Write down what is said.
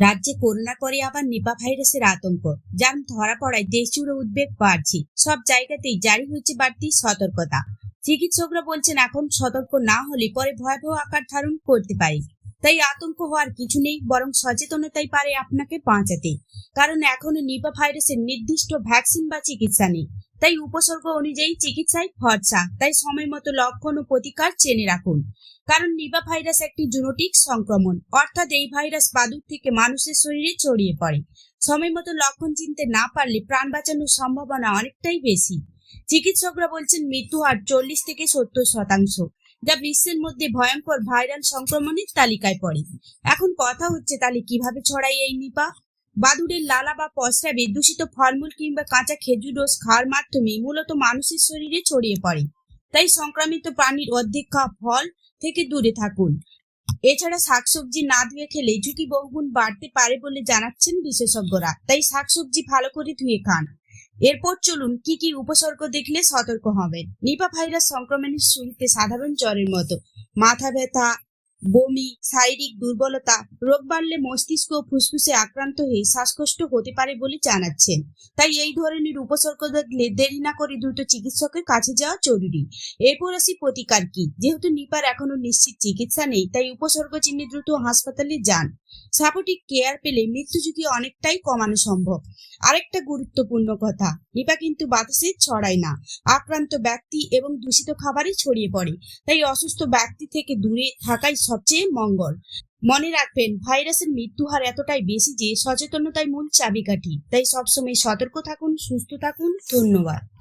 রাজ্যে করোনা করে আবার নিপা ভাইরাসের আতঙ্ক। যার ধরা পড়ায় দেশ জুড়ে উদ্বেগ বাড়ছে। সব জায়গাতেই জারি হচ্ছে বাড়তি সতর্কতা। চিকিৎসকরা বলছেন এখন সতর্ক না হলে পরে ভয়াবহ আকার ধারণ করতে পারে। তাই আতঙ্ক হওয়ার কিছু নেই, বরং সচেতনতাই পারে আপনাকে বাঁচাতে। কারণ এখনও নিপা ভাইরাসের নির্দিষ্ট ভ্যাকসিন বা চিকিৎসা নেই। তাই উপসর্গ অনুযায়ী চিকিৎসায় খরচা তাই সময় মতো লক্ষণ ও প্রতিকার চেনে রাখুন। কারণ নিবা ভাইরাস একটি জুনোটিক সংক্রমণ। অর্থাৎ এই ভাইরাস বাদুর থেকে মানুষের শরীরে ছড়িয়ে পড়ে। সময় মতো লক্ষণ চিনতে না পারলে প্রাণ বাঁচানোর সম্ভাবনা অনেকটাই বেশি। চিকিৎসকরা বলছেন মৃত্যু হার চল্লিশ থেকে সত্তর শতাংশ, যা বিশ্বের মধ্যে ভয়ঙ্কর ভাইরাল সংক্রমণের তালিকায় পড়ে। এখন কথা হচ্ছে তাহলে কীভাবে ছড়ায় এই নিপা? বাদুড়ের লালা বা পশ্রাবে দূষিত ফলমূল কিংবা কাঁচা খেজুর রস খাওয়ার মাধ্যমে মূলত মানুষের শরীরে ছড়িয়ে পড়ে। তাই সংক্রামিত প্রাণীর অর্ধেক খাওয়া ফল থেকে দূরে থাকুন। এছাড়া শাকসবজি না ধুয়ে খেলে ঝুঁকি বহুগুণ বাড়তে পারে বলে জানাচ্ছেন বিশেষজ্ঞরা। তাই শাকসবজি ভালো করে ধুয়ে খান। এরপর চলুন কি কি উপসর্গ দেখলে সতর্ক হবেন। নিপা ভাইরাস সংক্রমণের শুরুতে সাধারণ জ্বরের মতো। মাথা ব্যথা বমি, শারীরিক দুর্বলতা, রোগ বাড়লে মস্তিষ্ক ফুসফুসে আক্রান্ত হয়ে শ্বাসকষ্ট হতে পারে বলে জানাচ্ছেন। তাই এই ধরনের উপসর্গ দেখলে দেরি না করে দ্রুত চিকিৎসকের কাছে যাওয়া জরুরি। এরপর আসি প্রতিকার কি? যেহেতু নিপার এখনও নিশ্চিত চিকিৎসা নেই, তাই উপসর্গ চিহ্নে দ্রুত হাসপাতালে যান। সাপোর্টিভ কেয়ার পেলে মৃত্যু ঝুঁকি অনেকটাই কমানো সম্ভব। আরেকটা গুরুত্বপূর্ণ কথা, নিপা কিন্তু বাতাসে ছড়ায় না। আক্রান্ত ব্যক্তি এবং দূষিত খাবারই ছড়িয়ে পড়ে, তাই অসুস্থ ব্যক্তি থেকে দূরে থাকাই সবচেয়ে মঙ্গল। মনে রাখবেন, ভাইরাসের মৃত্যু হার এতটাই বেশি যে সচেতনতাই মূল চাবিকাঠি। তাই সবসময় সতর্ক থাকুন, সুস্থ থাকুন, ধন্যবাদ।